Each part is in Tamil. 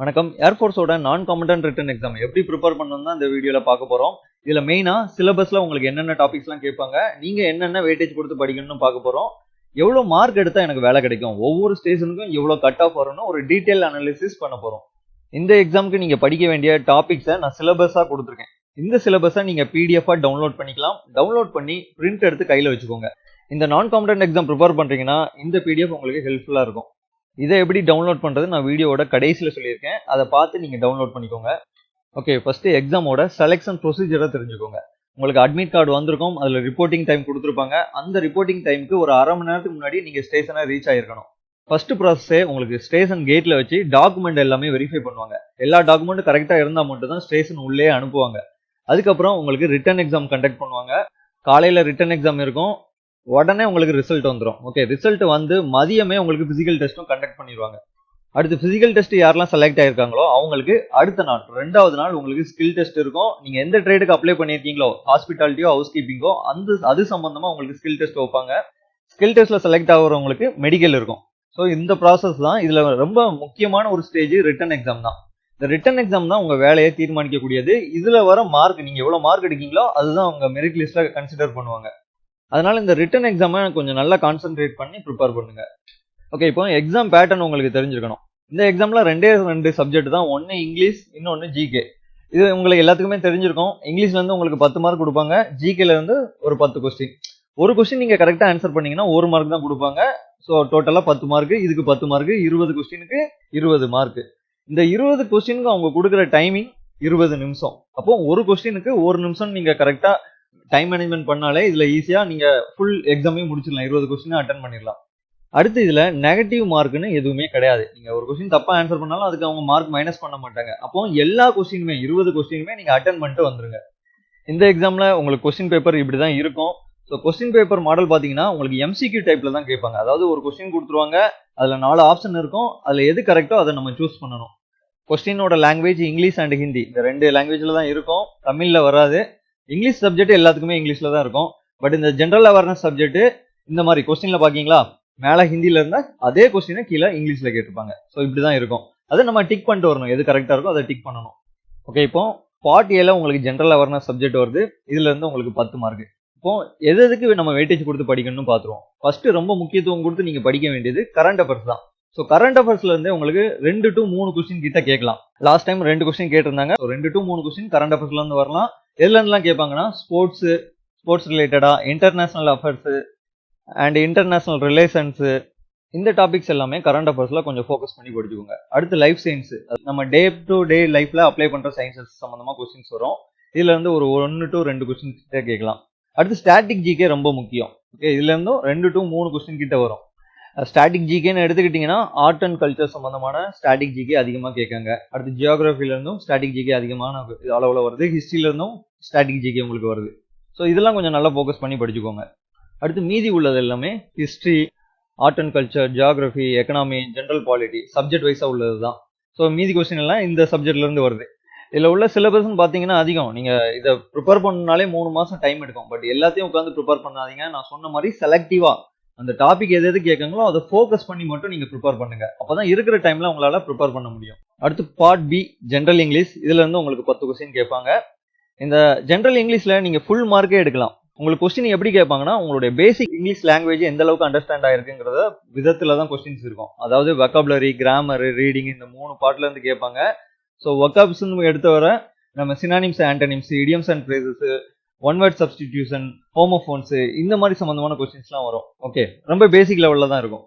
வணக்கம். ஏர்ஃபோர்ஸோட நான் காமண்டன்ட் ரிட்டன் எக்ஸாம் எப்படி ப்ரிப்பேர் பண்ணணும் தான் இந்த வீடியோவில் பார்க்க போகிறோம் இதில் மெயினாக சிலபஸில் உங்களுக்கு என்னென்ன டாபிக்ஸ்லாம் கேட்பாங்க நீங்கள் என்னென்ன வெயிட்டேஜ் கொடுத்து படிக்கணும்னு பார்க்க போகிறோம் எவ்வளோ மார்க் எடுத்தால் எனக்கு வேலை கிடைக்கும்? ஒவ்வொரு ஸ்டேஷனுக்கும் எவ்வளோ கட் ஆஃப் வரும்னு ஒரு டீட்டெயில் அனாலிசிஸ் பண்ண போகிறோம் இந்த எக்ஸாமுக்கு நீங்கள் படிக்க வேண்டிய டாபிக்ஸை நான் சிலபஸாக கொடுத்துருக்கேன். இந்த சிலபஸை நீங்கள் பிடிஎஃபாக டவுன்லோட் பண்ணிக்கலாம். டவுன்லோட் பண்ணி பிரிண்ட் எடுத்து கையில் வச்சுக்கோங்க. இந்த நான் காம்படன்ட் எக்ஸாம் ப்ரிப்பேர் பண்ணுறீங்கன்னா இந்த பிடிஎஃப் உங்களுக்கு ஹெல்ப்ஃபுல்லாக இருக்கும். இதை எப்படி டவுன்லோட் பண்ணுறது நான் வீடியோவோட கடைசியில் சொல்லியிருக்கேன். அதை பார்த்து நீங்கள் டவுன்லோட் பண்ணிக்கோங்க. ஓகே ஃபஸ்ட்டு எக்ஸாமோட செலெக்ஷன் ப்ரொசீஜரை தெரிஞ்சுக்கோங்க. உங்களுக்கு அட்மிட் கார்டு வந்திருக்கும் அதில் ரிப்போர்ட்டிங் டைம் கொடுத்துருப்பாங்க. அந்த ரிப்போர்ட்டிங் டைமுக்கு ஒரு அரை மணி நேரத்துக்கு முன்னாடி நீங்கள் ஸ்டேஷனை ரீச் ஆகிருக்கணும் ஃபர்ஸ்ட் ப்ராசஸே உங்களுக்கு ஸ்டேஷன் கேட்டில் வச்சு டாக்குமெண்ட் எல்லாமே வெரிஃபை பண்ணுவாங்க. எல்லா டாக்குமெண்ட்டும் கரெக்டாக இருந்தால் மட்டும் தான் ஸ்டேஷன் உள்ளே அனுப்புவாங்க. அதுக்கப்புறம் உங்களுக்கு ரிட்டன் எக்ஸாம் கண்டக்ட் பண்ணுவாங்க. காலையில் ரிட்டன் எக்ஸாம் இருக்கும். உடனே உங்களுக்கு ரிசல்ட் வந்துடும் ஓகே ரிசல்ட் வந்து மதியமே உங்களுக்கு ஃபிசிக்கல் டெஸ்ட்டும் கண்டக்ட் பண்ணிடுவாங்க அடுத்து ஃபிசிக்கல் டெஸ்ட் யாரெல்லாம் செலக்ட் ஆயிருக்காங்களோ அவங்களுக்கு அடுத்த நாள் ரெண்டாவது நாள் உங்களுக்கு ஸ்கில் டெஸ்ட் இருக்கும். நீங்க எந்த ட்ரேடுக்கு அப்ளை பண்ணியிருக்கீங்களோ ஹாஸ்பிட்டாலிட்டியோ ஹவுஸ் கீப்பிங்கோ அந்த அது சம்பந்தமா உங்களுக்கு ஸ்கில் டெஸ்ட் வைப்பாங்க. ஸ்கில் டெஸ்ட்ல செலக்ட் ஆகுறவங்களுக்கு மெடிக்கல் இருக்கும். ஸோ இந்த ப்ராசஸ் தான் இதுல ரொம்ப முக்கியமான ஒரு ஸ்டேஜ் ரிட்டன் எக்ஸாம் தான். இந்த ரிட்டன் எக்ஸாம் தான் உங்க வேலையை தீர்மானிக்கக்கூடியது. இதுல வர மார்க் நீங்க எவ்வளவு மார்க் எடுக்கீங்களோ அதுதான் உங்க மெரிட் லிஸ்ட்ல கன்சிடர் பண்ணுவாங்க. அதனால் இந்த ரிட்டன் எக்ஸாமை கொஞ்சம் நல்லா கான்சென்ட்ரேட் பண்ணி ப்ரிப்பேர் பண்ணுங்க. ஓகே இப்போ எக்ஸாம் பேட்டர்ன் உங்களுக்கு தெரிஞ்சிருக்கணும். இந்த எக்ஸாமில் ரெண்டே ரெண்டு சப்ஜெக்ட் தான். ஒன்று இங்கிலீஷ் இன்னொன்று ஜிகே இது உங்களுக்கு எல்லாத்துக்குமே தெரிஞ்சிருக்கும். இங்கிலீஷ்லேருந்து உங்களுக்கு பத்து மார்க் கொடுப்பாங்க. ஜிகேலேருந்து ஒரு பத்து கொஸ்டின் ஒரு கொஸ்டின் நீங்கள் கரெக்டாக ஆன்சர் பண்ணீங்கன்னா ஒரு மார்க் தான் கொடுப்பாங்க. ஸோ டோட்டலாக பத்து மார்க் இதுக்கு பத்து மார்க் இருபது கொஸ்டினுக்கு இருபது மார்க் இந்த இருபது கொஸ்டினுக்கு அவங்க கொடுக்குற டைமிங் இருபது நிமிஷம். அப்போ ஒரு கொஸ்டினுக்கு ஒரு நிமிஷம் நீங்கள் கரெக்டாக டைம் மேனேஜ்மெண்ட் பண்ணாலே இதில் ஈஸியாக நீங்கள் ஃபுல் எக்ஸாமே முடிச்சிடலாம். இருபது கொஸ்டின் அட்டன் பண்ணிடலாம். அடுத்து இதில் நெகட்டிவ் மார்க்குன்னு எதுவுமே கிடையாது. நீங்கள் ஒரு கொஸ்டின் தப்பாக ஆன்சர் பண்ணாலும் அதுக்கு அவங்க மார்க் மைனஸ் பண்ண மாட்டாங்க. அப்போ எல்லா கொஸ்டினுமே இருபது கொஸ்டினுமே நீங்கள் அட்டன் பண்ணிட்டு வந்துருங்க. இந்த எக்ஸாமில் உங்களுக்கு கொஸ்டின் பேப்பர் இப்படி தான் இருக்கும். ஸோ கொஸ்டின் பேப்பர் மாடல் பார்த்தீங்கன்னா உங்களுக்கு எம்சிக்யூ டைப்பில் தான் கேட்பாங்க. அதாவது ஒரு கொஸ்டின் கொடுத்துருவாங்க அதில் நாலு ஆப்ஷன் இருக்கும். அதில் எது கரெக்டோ அதை நம்ம சூஸ் பண்ணணும். கொஸ்டினோட லாங்குவேஜ் இங்கிலீஷ் அண்ட் ஹிந்தி. இந்த ரெண்டு லாங்குவேஜில் தான் இருக்கும். தமிழில் வராது. இங்கிலீஷ் சப்ஜெக்ட் எல்லாத்துக்குமே இங்கிலீஷில் தான் இருக்கும். பட் இந்த ஜென்ரல் அவேர்னஸ் சப்ஜெக்ட் இந்த மாதிரி கொஸ்டினில் பார்க்கீங்களா மேலே ஹிந்தியில் இருந்தால் அதே கொஸ்டினை கீழே இங்கிலீஷில் கேட்டிருப்பாங்க. ஸோ இப்படி தான் இருக்கும். அதை நம்ம டிக் பண்ணிட்டு வரணும். எது கரெக்டாக இருக்கோ அதை டிக் பண்ணணும். ஓகே இப்போ பார்ட் ஏல உங்களுக்கு ஜென்ரல் அவேர்னஸ் சப்ஜெக்ட் வருது. இதுல இருந்து உங்களுக்கு பத்து மார்க் இப்போ எது எதுக்கு நம்ம வெயிட்டேஜ் கொடுத்து படிக்கணும்னு பார்த்துருவோம் ஃபர்ஸ்ட் ரொம்ப முக்கியத்துவம் கொடுத்து நீங்க படிக்க வேண்டியது கரண்ட் அஃபேர்ஸ் தான். ஸோ கரண்ட் அஃபேர்ஸ்ல இருந்து உங்களுக்கு ரெண்டு டு மூணு கொஸ்டின் கிட்ட கேட்கலாம். லாஸ்ட் டைம் ரெண்டு கொஸ்டின் கேட்டிருந்தாங்க. ரெண்டு டு மூணு கொஸ்டின் கரண்ட் அஃபேர்ஸ்ல இருந்து வரலாம். எதுலன்னுலாம் கேட்பாங்கன்னா ஸ்போர்ட்ஸு ஸ்போர்ட்ஸ் ரிலேட்டடாக international affairs and international relations இந்த டாபிக்ஸ் எல்லாமே கரண்ட் அஃபேர்ஸில் கொஞ்சம் ஃபோக்கஸ் பண்ணி படிச்சுக்கோங்க. அடுத்து லைஃப் சயின்ஸு நம்ம டே டு டே லைஃப்பில் அப்ளை பண்ணுற சயின்சஸ் சம்மந்தமாக கொஸ்டின்ஸ் வரும். இதுலேருந்து ஒரு ஒன்று டு ரெண்டு கொஸ்டின் கிட்டே கேட்கலாம். அடுத்து ஸ்டாட்டிக் ஜிகே ரொம்ப முக்கியம். ஓகே இதுலேருந்தும் ரெண்டு டு மூணு கொஸ்டின் கிட்ட வரும். ஸ்டாட்டிக் ஜிகேன்னு எடுத்துக்கிட்டிங்கன்னா ஆர்ட் அண்ட் கல்ச்சர் சம்மந்தமான ஸ்டாட்டிக் ஜிகே அதிகமாக கேட்காங்க. அடுத்து ஜியோகிராஃபிலேருந்தும் ஸ்டாட்டிக் ஜிகே அதிகமான அளவில் வருது. ஹிஸ்ட்ரியிலேருந்தும் ஸ்டாட்டிக் ஜிகே உங்களுக்கு வருது. ஸோ இதெல்லாம் கொஞ்சம் நல்லா ஃபோக்கஸ் பண்ணி படிச்சுக்கோங்க. அடுத்து மீதி உள்ளது எல்லாமே history art and culture geography economy general polity subject வைஸாக உள்ளது தான் ஸோ மீதி கொஸ்டின் எல்லாம் இந்த சப்ஜெக்ட்லேருந்து வருது. இதில் உள்ள சிலபஸ்ன்னு பார்த்தீங்கன்னா அதிகம். நீங்கள் இதை ப்ரிப்பேர் பண்ணனாலே மூணு மாதம் டைம் எடுக்கும். பட் எல்லாத்தையும் உட்காந்து ப்ரிப்பேர் பண்ணாதீங்க. நான் சொன்ன மாதிரி செலக்டிவாக அந்த டாபிக் எது எது கேட்குங்களோ அதை ஃபோக்கஸ் பண்ணி மட்டும் நீங்கள் ப்ரிப்பேர் பண்ணுங்க. அப்பதான் இருக்கிற டைமில் உங்களால் ப்ரிப்பேர் பண்ண முடியும். அடுத்து பார்ட் பி ஜென்ரல் இங்கிலீஷ் இதுலேருந்து உங்களுக்கு பத்து கொஸ்டின் கேட்பாங்க. இந்த ஜென்ரல் இங்கிலீஷில் நீங்கள் ஃபுல் மார்க்கே எடுக்கலாம். உங்களுக்கு கொஸ்டின் எப்படி கேட்பாங்கன்னா உங்களுடைய பேசிக் இங்கிலீஷ் லாங்குவேஜ் எந்த அளவுக்கு அண்டர்ஸ்டாண்ட் ஆயிருக்குங்கிறத விதத்தில் தான் கொஸ்டின்ஸ் இருக்கும். அதாவது வெக்காபுலரி கிராமர் ரீடிங் இந்த மூணு பாட்டிலேருந்து கேட்பாங்க. ஸோ ஒக்காப்ஸ்னு எடுத்த வர நம்ம synonyms antonyms idioms and phrases one word substitution homophones இந்த மாதிரி சம்மந்தமான கொஸ்டின்ஸ்லாம் வரும். ஓகே ரொம்ப பேசிக் லெவலில் தான் இருக்கும்.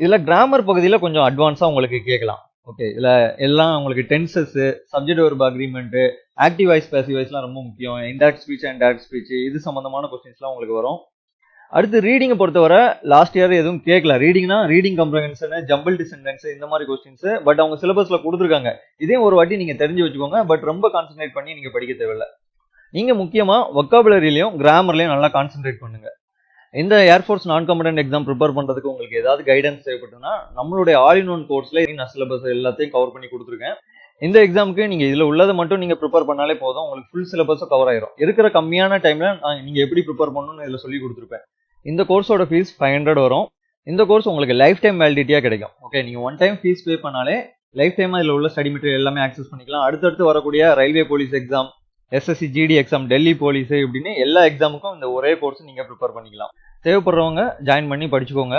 இதில் கிராமர் பகுதியில் கொஞ்சம் அட்வான்ஸாக உங்களுக்கு கேட்கலாம். ஓகே இதில் எல்லாம் உங்களுக்கு டென்சஸ்ஸு சப்ஜெக்ட் ஒரு அக்ரிமெண்ட்டு ஆக்டிவ் வாய்ஸ் பேசிவ் வாய்ஸ்லாம் ரொம்ப முக்கியம். Indirect speech and direct speech இது சம்மந்தமான கொஸ்டின்ஸ்லாம் உங்களுக்கு வரும். அடுத்து ரீடிங்கை பொறுத்தவரை லாஸ்ட் இயர் எதுவும் கேட்கல ரீடிங்னா ரீடிங் கம்ப்ரஹென்ஷனு ஜம்பிள் டிசெண்டன்ஸ் இந்த மாதிரி கொஸ்டின்ஸ் பட் அவங்க சிலபஸில் கொடுத்துருக்காங்க. இதே ஒரு வாட்டி நீங்கள் தெரிஞ்சு வச்சுக்கோங்க பட் ரொம்ப கான்சென்ட்ரேட் பண்ணி நீங்கள் படிக்க தேவையில்லை. நீங்கள் முக்கியமாக ஒக்காபுலரிலையும் கிராமர்லையும் நல்லா கான்சென்ட்ரேட் பண்ணுங்க. இந்த ஏர்ஃபோர்ஸ் நான் கம்படன்ட் எக்ஸாம் ப்ரிப்பேர் பண்ணுறதுக்கு உங்களுக்கு ஏதாவது கைடன்ஸ் தேவைப்பட்டுன்னா நம்மளுடைய ஆல் இன் ஒன் கோர்ஸில் நான் சிலபஸ் எல்லாத்தையும் கவர் பண்ணி கொடுத்துருக்கேன். இந்த எக்ஸாமுக்கு நீங்கள் இதில் உள்ளதை மட்டும் நீங்கள் ப்ரிப்பேர் பண்ணாலே போதும் உங்களுக்கு ஃபுல் சிலபஸும் கவர் ஆயிரும். இருக்கிற கம்மியான டைமில் நான் நீங்கள் எப்படி ப்ரிப்பேர் பண்ணணும்னு இதில் சொல்லி கொடுத்துருப்பேன். இந்த கோர்ஸோட ஃபீஸ் ஃபைவ் ஹண்ட்ரட் வரும். இந்த கோர்ஸ் உங்களுக்கு லைஃப் டைம் வேலிடிட்டியாக கிடைக்கும். ஓகே நீங்கள் ஒன் டைம் ஃபீஸ் பே பண்ணாலே லைஃப் டைமாக இதில் உள்ள ஸ்டடி மெட்டீரியல் எல்லாமே ஆக்சஸ் பண்ணிக்கலாம். அடுத்தடுத்து வரக்கூடிய railway police exam SSC GD exam Delhi police இப்படின்னு எல்லா எக்ஸாமுக்கும் இந்த ஒரே கோர்ஸ் நீங்கள் ப்ரிப்பேர் பண்ணிக்கலாம். தேவைப்படுறவங்க ஜாயின் பண்ணி படிச்சுக்கோங்க.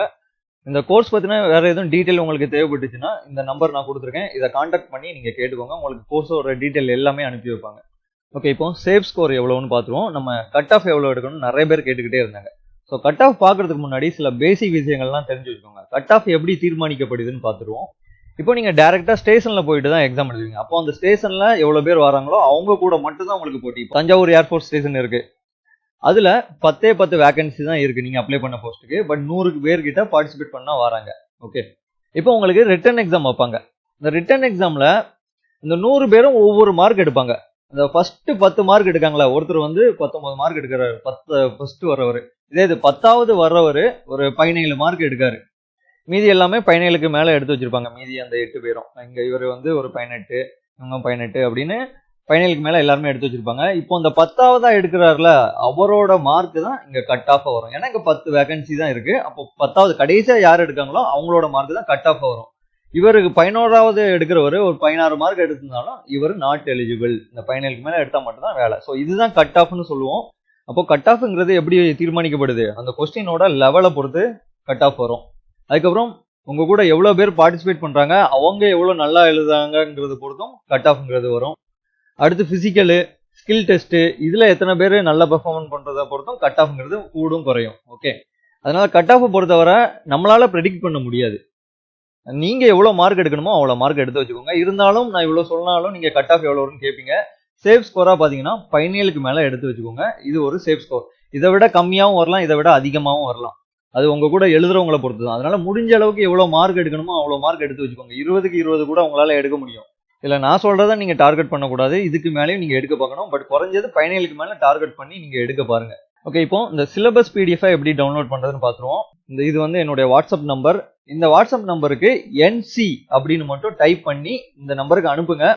இந்த கோர்ஸ் பற்றின வேறு எதுவும் டீட்டெயில் உங்களுக்கு தேவைப்பட்டுச்சுன்னா இந்த நம்பர் நான் கொடுத்துருக்கேன். இதை காண்டாக்ட் பண்ணி நீங்கள் கேட்டுக்கோங்க. உங்களுக்கு கோர்ஸோட டீட்டெயில் எல்லாமே அனுப்பி வைப்பாங்க. ஓகே இப்போ சேஃப் ஸ்கோர் எவ்வளோன்னு பார்த்துருவோம். நம்ம கட் ஆஃப் எவ்வளோ எடுக்கணும்னு நிறைய பேர் கேட்டுக்கிட்டே இருந்தாங்க. ஸோ கட் ஆஃப் பார்க்கறதுக்கு முன்னாடி சில பேசிக் விஷயங்கள்லாம் தெரிஞ்சு வச்சுக்கோங்க. கட் ஆஃப் எப்படி தீர்மானிக்கப்படுதுன்னு பார்த்துருவோம். இப்போ நீங்கள் டேரெக்டாக ஸ்டேஷனில் போயிட்டு தான் எக்ஸாம் எழுதுவீங்க. அப்போ அந்த ஸ்டேஷனில் எவ்வளோ பேர் வராங்களோ அவங்க கூட மட்டும் தான் உங்களுக்கு போட்டி. தஞ்சாவூர் ஏர்ஃபோர்ஸ் ஸ்டேஷன் இருக்குது அதில் பத்தே பத்து வேகன்சி தான் இருக்குது நீங்கள் அப்ளை பண்ண போஸ்ட்டுக்கு பட் நூறுக்கு பேர்கிட்ட பார்ட்டிசிபேட் பண்ணால் வராங்க. ஓகே இப்போ உங்களுக்கு ரிட்டன் எக்ஸாம் வைப்பாங்க. இந்த ரிட்டன் எக்ஸாமில் இந்த நூறு பேரும் ஒவ்வொரு மார்க் எடுப்பாங்க. இந்த ஃபஸ்ட்டு பத்து மார்க் எடுக்காங்களா ஒருத்தர் வந்து பத்தொம்பது மார்க் எடுக்கிறாரு. பத்து ஃபஸ்ட்டு வர்றவர். இதே இது பத்தாவது வர்றவர் ஒரு பதினேழு மார்க் எடுக்காரு. மீதி எல்லாமே பதினேழுக்கு மேலே எடுத்து வச்சிருப்பாங்க. மீதி அந்த எட்டு பேரும். இங்கே இவர் வந்து ஒரு பதினெட்டு இவங்க பதினெட்டு அப்படின்னு பதினேழுக்கு மேலே எல்லாருமே எடுத்து வச்சிருப்பாங்க. இப்போ இந்த பத்தாவதா எடுக்கிறாருல அவரோட மார்க் தான் இங்கே கட் ஆஃபாக வரும். ஏன்னா இங்கே பத்து வேகன்சி தான் இருக்கு. அப்போ பத்தாவது கடைசியாக யார் எடுக்காங்களோ அவங்களோட மார்க் தான் கட் ஆஃப் வரும். இவருக்கு பதினோராவது எடுக்கிறவர் ஒரு பதினாறு மார்க் எடுத்திருந்தாலும் இவர் நாட் எலிஜிபிள் இந்த பதினேழுக்கு மேலே எடுத்தால் மட்டும்தான் வேலை. ஸோ இதுதான் கட் ஆஃப்னு சொல்லுவோம். அப்போ கட் ஆஃப்ங்கிறது எப்படி தீர்மானிக்கப்படுது? அந்த கொஸ்டினோட லெவலை பொறுத்து கட் ஆஃப் வரும். அதுக்கப்புறம் உங்க கூட எவ்வளோ பேர் பார்ட்டிசிபேட் பண்றாங்க அவங்க எவ்வளோ நல்லா எழுதுறாங்கங்கிறது பொறுத்தும் கட் ஆஃப்ங்கிறது வரும். அடுத்து ஃபிசிக்கலு ஸ்கில் டெஸ்ட்டு இதில் எத்தனை பேர் நல்ல பெர்ஃபார்மன்ஸ் பண்ணுறத பொறுத்தும் கட் ஆஃப்ங்கிறது கூடும் குறையும். ஓகே அதனால கட் ஆஃப் பொறுத்தவரை நம்மளால ப்ரெடிக்ட் பண்ண முடியாது. நீங்க எவ்வளோ மார்க் எடுக்கணுமோ அவ்வளோ மார்க் எடுத்து வச்சுக்கோங்க. இருந்தாலும் நான் இவ்வளோ சொன்னாலும் நீங்க கட் ஆஃப் எவ்வளோ வரும்னு கேட்பீங்க சேஃப் ஸ்கோரா பார்த்தீங்கன்னா பதினேழுக்கு மேலே எடுத்து வச்சுக்கோங்க. இது ஒரு சேஃப் ஸ்கோர் இதை விட கம்மியாகவும் வரலாம் இதை விட அதிகமாகவும் வரலாம். அது உங்கள் கூட எழுதுறவங்களை பொறுத்து தான் அதனால் முடிஞ்ச அளவுக்கு எவ்வளோ மார்க் எடுக்கணுமோ அவ்வளோ மார்க் எடுத்து வச்சுக்கோங்க. இருபதுக்கு இருபது கூட உங்களால் எடுக்க முடியும். இல்லை நான் சொல்கிறத நீங்கள் டார்கெட் பண்ணக்கூடாது. இதுக்கு மேலேயும் நீங்கள் எடுக்க பார்க்கணும். பட் குறைஞ்சது பதினேழுக்கு மேலே டார்கெட் பண்ணி நீங்கள் எடுக்க பாருங்கள் ஓகே இப்போ இந்த சிலபஸ் பிடிஎஃபை எப்படி டவுன்லோட் பண்ணுறதுன்னு பார்த்துருவோம். இந்த இது வந்து என்னுடைய வாட்ஸ்அப் நம்பர் இந்த வாட்ஸ்அப் நம்பருக்கு என்சி அப்படின்னு மட்டும் டைப் பண்ணி இந்த நம்பருக்கு அனுப்புங்க.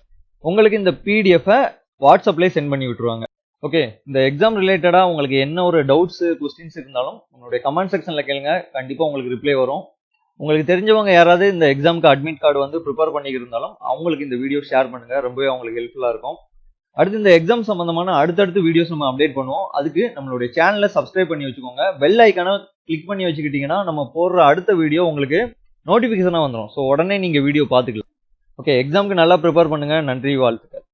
உங்களுக்கு இந்த பிடிஎஃபை வாட்ஸ்அப்லேயே சென்ட் பண்ணி விட்டுருவாங்க. ஓகே இந்த எக்ஸாம் ரிலேட்டடாக உங்களுக்கு என்ன ஒரு டவுட்ஸ் கொஸ்டின்ஸ் இருந்தாலும் உங்களுடைய கமெண்ட் செக்ஷனில் கேளுங்க. கண்டிப்பாக உங்களுக்கு ரிப்ளை வரும். உங்களுக்கு தெரிஞ்சவங்க யாராவது இந்த எக்ஸாமுக்கு அட்மிட் கார்டு வந்து ப்ரிப்பேர் பண்ணியிருந்தாலும் அவங்களுக்கு இந்த வீடியோ ஷேர் பண்ணுங்க. ரொம்பவே அவங்களுக்கு ஹெல்ப்ஃபுல்லாக இருக்கும். அடுத்து இந்த எக்ஸாம் சம்பந்தமான அடுத்தடுத்து வீடியோஸ் நம்ம அப்டேட் பண்ணுவோம். அதுக்கு நம்மளுடைய சேனலை சப்ஸ்கிரைப் பண்ணி வச்சுக்கோங்க. பெல் ஐக்கானை கிளிக் பண்ணி வச்சுக்கிட்டீங்கன்னா நம்ம போடுற அடுத்த வீடியோ உங்களுக்கு நோட்டிஃபிகேஷனாக வந்துடும் ஸோ உடனே நீங்கள் வீடியோ பார்த்துக்கலாம். ஓகே எக்ஸாமுக்கு நல்லா ப்ரிப்பேர் பண்ணுங்கள் நன்றி வாழ்த்துக்கள்.